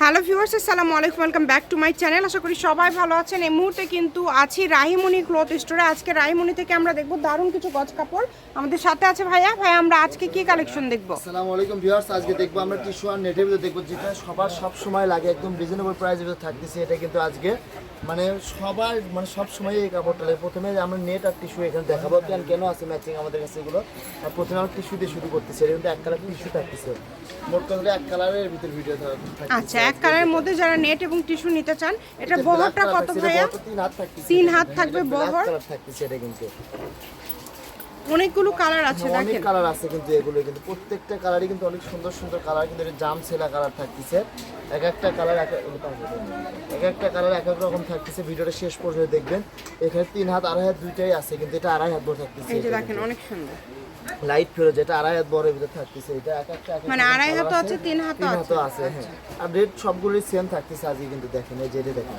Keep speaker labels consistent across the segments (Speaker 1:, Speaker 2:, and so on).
Speaker 1: Hello viewers আসসালামু আলাইকুম welcome back to my channel. আশা করি সবাই ভালো আছেন। এই মুহূর্তে কিন্তু আছি রাহিমণি ক্লথ স্টোরে। আজকে রাহিমণি থেকে আমরা দেখব দারুণ কিছু গজ কাপড়। আমাদের সাথে আছে ভাইয়া। ভাইয়া আমরা আজকে কি কালেকশন দেখব?
Speaker 2: আসসালামু আলাইকুম ভিউয়ার্স আজকে দেখব আমরা টিস্যু আর নেটের ভিতরে দেখব যেটা সবার সব সময় লাগে একদম রিজনেবল প্রাইসের ভিতরে থাকতেছে। এটা কিন্তু আজকে মানে সবার মানে সব সময় এই কাপড়টা লাগে। প্রথমে আমরা নেট আর টিস্যু এখানে দেখাবো। কেন কেন আছে ম্যাচিং আমাদের কাছে এগুলো? আর প্রথমে আমরা টিস্যু দিয়ে শুরু করতেছি। এর কিন্তু এক কালার টিস্যু থাকতেছে। মোট কথা এক কালারের ভিতরে ভিডিও থাকতেছে।
Speaker 1: আচ্ছা এক কালারের মধ্যে যারা নেট এবং টিস্যু নিতে চান এটা বহরটা কত ভাইয়া?
Speaker 2: তিন হাত
Speaker 1: থাকবে বহর।
Speaker 2: কালার কিন্তু।
Speaker 1: অনেকগুলো কালার আছে
Speaker 2: অনেক
Speaker 1: দেখেন।
Speaker 2: কালার আছে কিন্তু এগুলো কিন্তু প্রত্যেকটা কালারই কিন্তু অনেক সুন্দর সুন্দর কালার কিন্তু এটা জাম সেলা কালার থাকতেছে। এক একটা কালার এক এক একটা কালার এক এক রকম থাকতেছে ভিডিওটা শেষ পর্যন্ত দেখবেন। এখানে তিন হাত আড়াই হাত দুইটাই আছে কিন্তু এটা আড়াই হাত বড় থাকতেছে
Speaker 1: এই যে দেখেন অনেক সুন্দর।
Speaker 2: লাইট ফেরো যেটা আড়াই হাত বড় ভিতরে থাকতেছে এটা এক একটা এক এক
Speaker 1: মানে আড়াই হাতও আছে, তিন
Speaker 2: তিন
Speaker 1: আছে।
Speaker 2: আছে হ্যাঁ। আর রেড সবগুলোই সেম থাকতেছে আজকে কিন্তু দেখেন এই যে এটা দেখেন।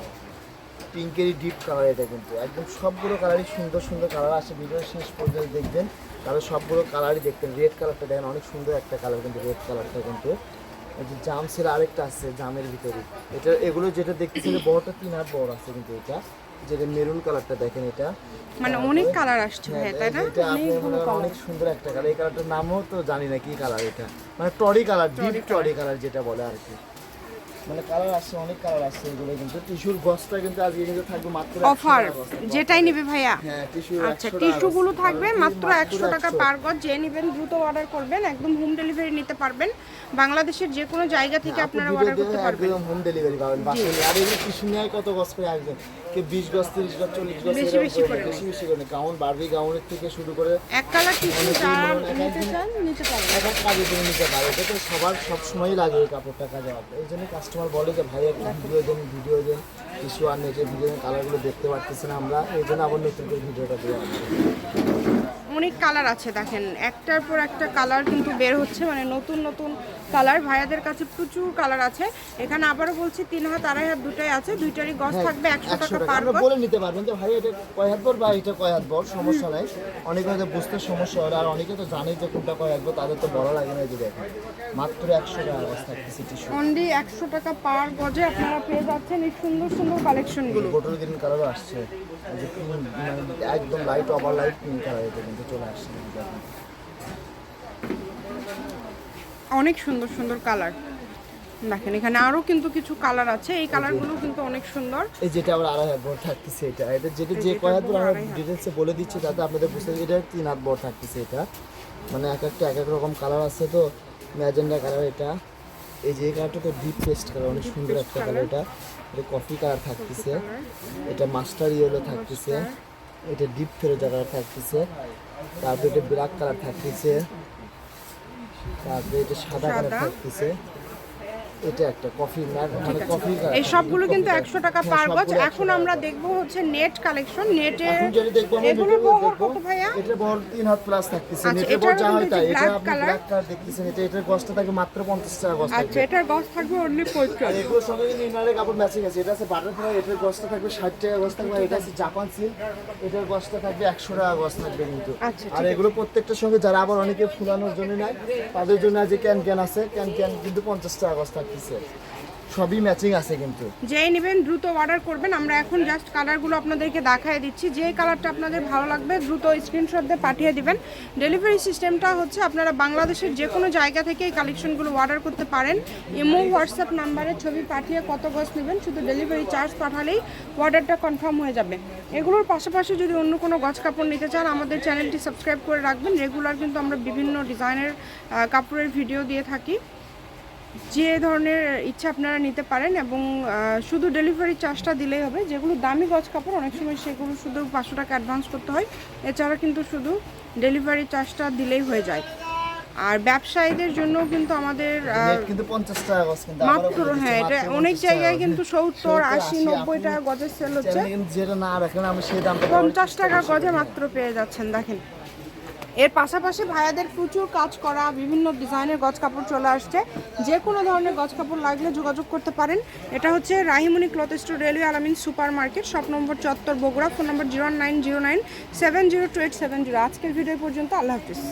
Speaker 2: পিঙ্কেরই ডিপ কালার এটা কিন্তু। একদম সবগুলো কালারই সুন্দর সুন্দর কালার আছে ভিডিও শেষ পর্যন্ত দেখবেন। তাহলে সবগুলো কালারই দেখবেন। রেড কালারটা দেখেন অনেক সুন্দর একটা কালার কিন্তু রেড কালারটা কিন্তু। যে জাম ছিল আরেকটা আছে জামের ভিতরে। এটা এগুলো যেটা দেখতেছেন বড়টা তিন হাত বড় আছে কিন্তু এটা। যেটা মেরুন কালারটা দেখেন এটা।
Speaker 1: মানে অনেক কালার আসছে
Speaker 2: হ্যাঁ,
Speaker 1: তাই না?
Speaker 2: মনে অনেক সুন্দর একটা কালার। এই কালারটার নামও তো জানি না কি কালার এটা। মানে টরি কালার ডিপ টরি কালার যেটা বলে আর কি। মানে কালার আসছে অনেক কালার আসছে এগুলো কিন্তু। টিস্যুর কিন্তু আজকে কিন্তু থাকবে মাত্র
Speaker 1: অফার যেটাই নিবে ভাইয়া।
Speaker 2: হ্যাঁ টিস্যু
Speaker 1: আচ্ছা টিস্যুগুলো থাকবে মাত্র একশো টাকা পার গজ যে নেবেন দ্রুত অর্ডার করবেন একদম হোম ডেলিভারি নিতে পারবেন। বাংলাদেশের যে কোনো জায়গা থেকে আপনারা অর্ডার করতে পারবেন।
Speaker 2: একদম হোম ডেলিভারি পাবেন। আর এগুলো টিস্যু নেয় কত গজ করে একজন কে 20 গজ 30 গজ 40 গজ
Speaker 1: বেশি বেশি করে
Speaker 2: বেশি বেশি করে। গাউন বারবি গাউনের থেকে শুরু করে
Speaker 1: এক কালার টিস্যু
Speaker 2: হয়
Speaker 1: নিতে চান নিতে পারবেন।
Speaker 2: এক কাজে তুমি নিতে পারো এটা তো সবার সব সময়ই লাগে এই কাপড়টা কাজে এই জন্য কাস্টমার বলে যে ভাই একটু ভিডিও দেন ভিডিও দেন। কিছু আর নেটের ভিডিও কালারগুলো দেখতে পারতেছি না আমরা। এই জন্য আবার নতুন করে ভিডিওটা দেওয়া
Speaker 1: অনেক কালার আছে দেখেন। একটার পর একটা কালার কিন্তু বের হচ্ছে মানে নতুন নতুন কালার ভাইয়াদের কাছে প্রচুর কালার আছে। এখানে আবারও বলছি তিন হাত আড়াই হাত দুটাই আছে। দুইটারই গজ থাকবে একশো টাকা পার
Speaker 2: বলে নিতে পারবেন যে ভাই এটা কয় হাত বর বা এটা কয় হাত বর সমস্যা নাই। অনেকে হয়তো বুঝতে সমস্যা হয়। আর অনেকে তো জানে যে কোনটা কয় হাত বর তাদের তো বড় লাগে না যে দেখেন। মাত্র একশো টাকা থাকতেছে টিস্যু
Speaker 1: অনলি একশো টাকা পার গজে আপনারা পেয়ে যাচ্ছেন এই সুন্দর সুন্দর কালেকশনগুলো
Speaker 2: বোটল গ্রিন কালারও আসছে। মানে একদম light over light pink colour এটা কিন্তু। চলে আসছে
Speaker 1: অনেক সুন্দর সুন্দর কালার দেখেন এখানে আরও কিন্তু কিছু কালার আছে। এই কালারগুলো কিন্তু অনেক সুন্দর।
Speaker 2: এই যেটা আবার আড়াই হাত বড় থাকতেছে এটা। এটা যেটা যে কয় হাত বড় আমরা ডিটেলসে বলে দিচ্ছি তাতে আপনাদের বুঝতে এটা তিন হাত বড় থাকতেছে এটা। মানে এক একটা এক এক রকম কালার আছে তো ম্যাজেন্ডা কালার এটা। এই যে কালারটা তো ডিপ পেস্ট কালার অনেক সুন্দর একটা কালার এটা। এটা কফি কালার থাকতেছে। এটা মাস্টার ইয়েলো থাকতেছে। এটা ডিপ ফেরো কালার থাকতেছে তারপরে এটা ব্ল্যাক কালার থাকতেছে তারপরে এটা সাদা কালার। থাকতেছে এটা একটা কফি মানে কফি
Speaker 1: এই সবগুলো কিন্তু একশো টাকা
Speaker 2: হ্যাঁ,
Speaker 1: পার গজ। এখন আমরা দেখব হচ্ছে নেট কালেকশন। নেটের
Speaker 2: এখন যেটা দেখব আমরা
Speaker 1: এগুলো
Speaker 2: নেটের
Speaker 1: বহর কত ভাইয়া?
Speaker 2: এটার বহর তিন হাত প্লাস থাকতেছে।
Speaker 1: আচ্ছা,
Speaker 2: নেটের বহর যা হয় তাই। এটা আপনি ব্ল্যাক কালার দেখতেছেন এটা এটার কস্টটা থাকে মাত্র পঞ্চাশ টাকা কস্ট
Speaker 1: আচ্ছা এটার গজ থাকবে অনলি
Speaker 2: আর
Speaker 1: পঁয়ত্রিশ।
Speaker 2: এগুলোর সঙ্গে কিন্তু ইনারের কাপড় ম্যাচিং আছে। এটা আছে বাটারফ্লাই এটার কস্টটা থাকবে ষাট টাকা গজ থাকবে এটা আছে জাপান সিল্ক এটার কস্টটা থাকবে একশো টাকা গজ থাকবে কিন্তু।
Speaker 1: আচ্ছা,
Speaker 2: আর এগুলো প্রত্যেকটার সঙ্গে যারা আবার অনেকে ফুলানোর জন্য নেয় তাদের জন্য যে ক্যান ক্যান আছে। ক্যান ক্যান কিন্তু পঞ্চাশ টাকা গজ থাকতেছে সবই ম্যাচিং আছে কিন্তু।
Speaker 1: যেই নেবেন দ্রুত অর্ডার করবেন। আমরা এখন জাস্ট কালারগুলো আপনাদেরকে দেখায় দিচ্ছি। যে কালারটা আপনাদের ভালো লাগবে, দ্রুত স্ক্রিনশট দিয়ে পাঠিয়ে দিবেন। ডেলিভারি সিস্টেমটা হচ্ছে আপনারা বাংলাদেশের যে কোনো জায়গা থেকে এই কালেকশনগুলো অর্ডার করতে পারেন। ইমো হোয়াটসঅ্যাপ নাম্বারে ছবি পাঠিয়ে কত গজ নেবেন? শুধু ডেলিভারি চার্জ পাঠালেই অর্ডারটা কনফার্ম হয়ে যাবে। এগুলোর পাশাপাশি যদি অন্য কোনো গজ কাপড় নিতে চান, আমাদের চ্যানেলটি সাবস্ক্রাইব করে রাখবেন। রেগুলার কিন্তু আমরা বিভিন্ন ডিজাইনের কাপড়ের ভিডিও দিয়ে থাকি। যে ধরনের ইচ্ছা আপনারা নিতে পারেন এবং শুধু ডেলিভারি চার্জটা দিলেই হবে। যেগুলো দামি গজ কাপড় অনেক সময় সেগুলো শুধু পাঁচশো টাকা অ্যাডভান্স করতে হয়। এছাড়া কিন্তু শুধু ডেলিভারি চার্জটা দিলেই হয়ে যায়। আর ব্যবসায়ীদের জন্য কিন্তু আমাদের মাত্র হ্যাঁ এটা অনেক জায়গায় কিন্তু সত্তর আশি নব্বই টাকা গজের সেল হচ্ছে। পঞ্চাশ টাকা গজে মাত্র পেয়ে যাচ্ছেন দেখেন। এর পাশাপাশি ভাইয়াদের প্রচুর কাজ করা, বিভিন্ন ডিজাইনের গজ কাপড় চলে আসছে। যে কোনো ধরনের গজ কাপড় লাগলে যোগাযোগ করতে পারেন। এটা হচ্ছে Rahimuni cloth store, railway Alamin super market, shop নম্বর চত্বর বগুড়া, ফোন নম্বর zero nine zero nine seven zero two eight seven zero. আজকের ভিডিও পর্যন্ত আল্লাহ হাফিজ।